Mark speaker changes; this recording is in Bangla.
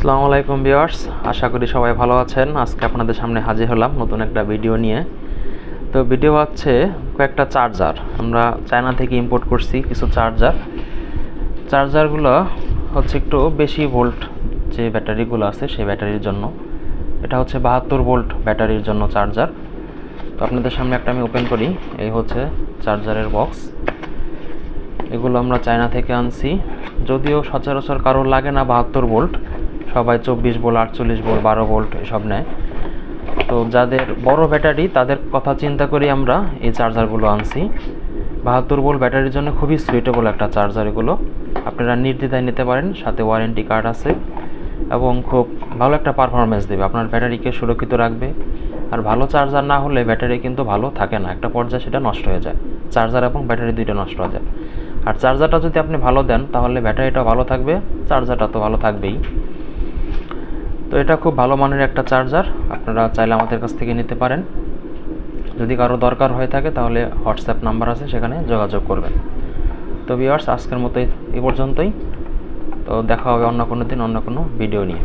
Speaker 1: আসসালামু আলাইকুম ভিউয়ার্স, আশা করি সবাই ভালো আছেন। আজকে আপনাদের সামনে হাজির হলাম নতুন একটা ভিডিও নিয়ে। তো ভিডিও হচ্ছে কয়েকটা চার্জার। আমরা চায়না থেকে ইম্পোর্ট করছি কিছু চার্জার। চার্জারগুলো হচ্ছে একটু বেশি ভোল্ট যে ব্যাটারিগুলো আছে সেই ব্যাটারির জন্য। এটা হচ্ছে বাহাত্তর ভোল্ট ব্যাটারির জন্য চার্জার। তো আপনাদের সামনে একটা আমি ওপেন করি। এই হচ্ছে চার্জারের বক্স এগুলো আমরা চায়না থেকে আনছি। যদিও সচরাচর কারোর লাগে না বাহাত্তর ভোল্ট সবাই চব্বিশ ভোল্ট আটচল্লিশ ভোল্ট বারো ভোল্ট এসব নেয়। তো যাদের বড় ব্যাটারি, তাদের কথা চিন্তা করি আমরা, এই চার্জারগুলো আনছি। বাহাত্তর ভোল্ট ব্যাটারির জন্য খুবই সুইটেবল একটা চার্জার এগুলো। আপনারা নির্দ্বিধায় নিতে পারেন, সাথে ওয়ারেন্টি কার্ড আছে এবং খুব ভালো একটা পারফরমেন্স দেবে। আপনার ব্যাটারিকে সুরক্ষিত রাখবে। আর ভালো চার্জার না হলে ব্যাটারি কিন্তু ভালো থাকে না। একটা পর্যায়ে সেটা নষ্ট হয়ে যায়। চার্জার এবং ব্যাটারি দুইটা নষ্ট হয়ে যায়। আর চার্জারটা যদি আপনি ভালো দেন, তাহলে ব্যাটারিটা ভালো থাকবে, চার্জারটা তো ভালো থাকবেই। তো এটা খুব ভালো মানের একটা চার্জার আপনারা চাইলে আমাদের কাছ থেকে নিতে পারেন। যদি কারও দরকার হয়ে থাকে তাহলে হোয়াটসঅ্যাপ নাম্বার আছে, সেখানে যোগাযোগ করবেন। তো ভিওয়ার্স আজকের মতো এই পর্যন্তই। তো দেখা হবে অন্য কোনো দিন, অন্য কোনো ভিডিও নিয়ে।